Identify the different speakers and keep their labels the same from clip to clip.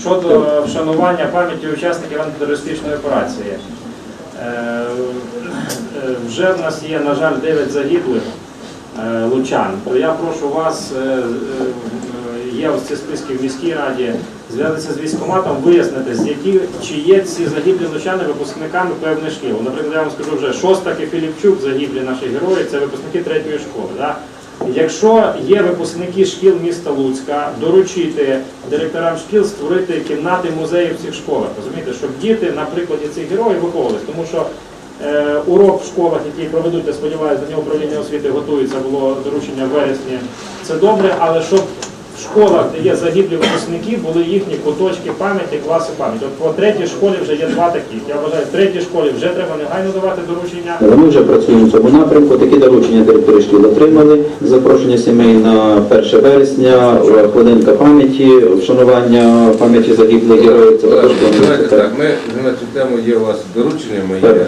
Speaker 1: Щодо вшанування пам'яті учасників антитерористичної операції. Е, е, Вже в нас є, на жаль, 9 загиблих е, лучан. То я прошу вас, є ось ці списки в міській раді, зв'язатися з військкоматом, вияснити, з які, чи є ці загиблі лучани випускниками певних шкіл. Наприклад, я вам скажу вже Шостак і Філіпчук, загиблі наші герої, це випускники третьої школи. Да? Якщо є випускники шкіл міста Луцька, доручити директорам шкіл створити кімнати музеїв в цих школах. Розумієте, щоб діти на прикладі цих героїв виховувалися. Тому що е, урок в школах, який проведуть, я сподіваюся, до нього управління освіти готується, було доручення в вересні. Це добре, але щоб школах, де є загиблі випускники, були їхні куточки пам'яті, класи пам'яті. От по третій школі вже є два таких. Я вважаю, в третій школі вже треба негайно давати доручення.
Speaker 2: Ми вже працюємо в цьому напрямку. Такі доручення директори шкіл отримали. Запрошення сімей на 1 вересня, е, хвилинка пам'яті, вшанування пам'яті загиблих героїв. Це також
Speaker 3: Давайте так, ми на цю тему є у вас доручення моє, е,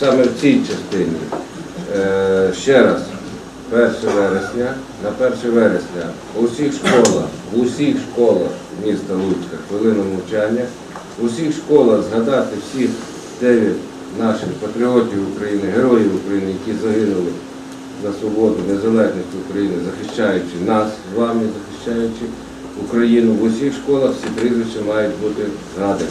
Speaker 3: саме в цій частині. Е, Ще раз, 1 вересня, на 1 вересня у всіх школах, в усіх школах міста Луцька хвилина мовчання, у всіх школах згадати всіх дев'ять наших патріотів України, героїв України, які загинули за свободу, незалежність України, захищаючи нас з вами, захищаючи Україну в усіх школах, всі прізвища мають бути згадані.